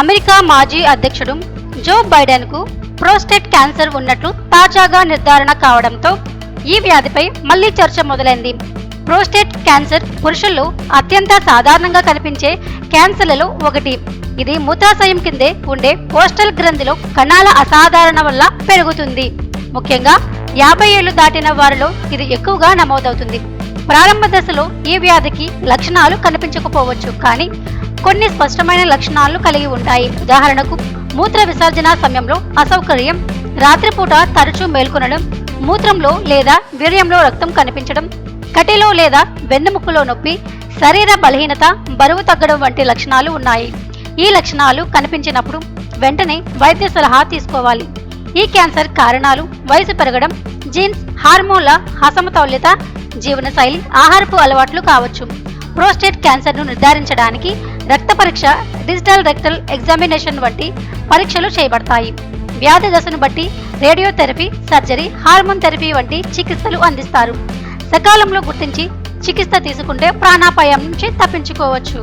America మాజీ అధ్యక్షుడు జో బైడెన్కు prostate cancer ఉన్నట్లు తాజాగా నిర్ధారణ కావడంతో ఈ వ్యాధిపై మళ్ళీ చర్చ మొదలైంది. ప్రోస్టేట్ క్యాన్సర్ పురుషుల్లో అత్యంత సాధారణంగా కనిపించే క్యాన్సర్లలో ఒకటి. ఇది మూత్రాశయం కిందే ఉండే పోస్టల్ గ్రంథిలో కణాల అసాధారణ వల్ల పెరుగుతుంది. ముఖ్యంగా యాభై ఏళ్ళు దాటిన వారిలో ఇది ఎక్కువగా నమోదవుతుంది. ప్రారంభ దశలో ఈ వ్యాధికి లక్షణాలు కనిపించకపోవచ్చు కానీ కొన్ని స్పష్టమైన లక్షణాలు కలిగి ఉంటాయి. ఉదాహరణకు మూత్ర విసర్జన సమయంలో అసౌకర్యం రాత్రిపూట తరచూ మేల్కొనడం మూత్రంలో లేదా వీర్యంలో రక్తం కనిపించడం కటిలో లేదా వెన్నెముకలో నొప్పి శరీర బలహీనత బరువు తగ్గడం వంటి లక్షణాలు ఉన్నాయి. ఈ లక్షణాలు కనిపించినప్పుడు వెంటనే వైద్య సలహా తీసుకోవాలి. ఈ క్యాన్సర్ కారణాలు వయసు పెరగడం జీన్స్ హార్మోన్ల అసమతౌల్యత జీవనశైలి ఆహారపు అలవాట్లు కావచ్చు. ప్రోస్టేట్ క్యాన్సర్ను నిర్ధారించడానికి రక్త పరీక్ష డిజిటల్ రెక్టల్ ఎగ్జామినేషన్ వంటి పరీక్షలు చేయబడతాయి. వ్యాధి దశను బట్టి రేడియోథెరపీ సర్జరీ హార్మోన్ థెరపీ వంటి చికిత్సలు అందిస్తారు. సకాలంలో గుర్తించి చికిత్స తీసుకుంటే ప్రాణాపాయం నుంచి తప్పించుకోవచ్చు.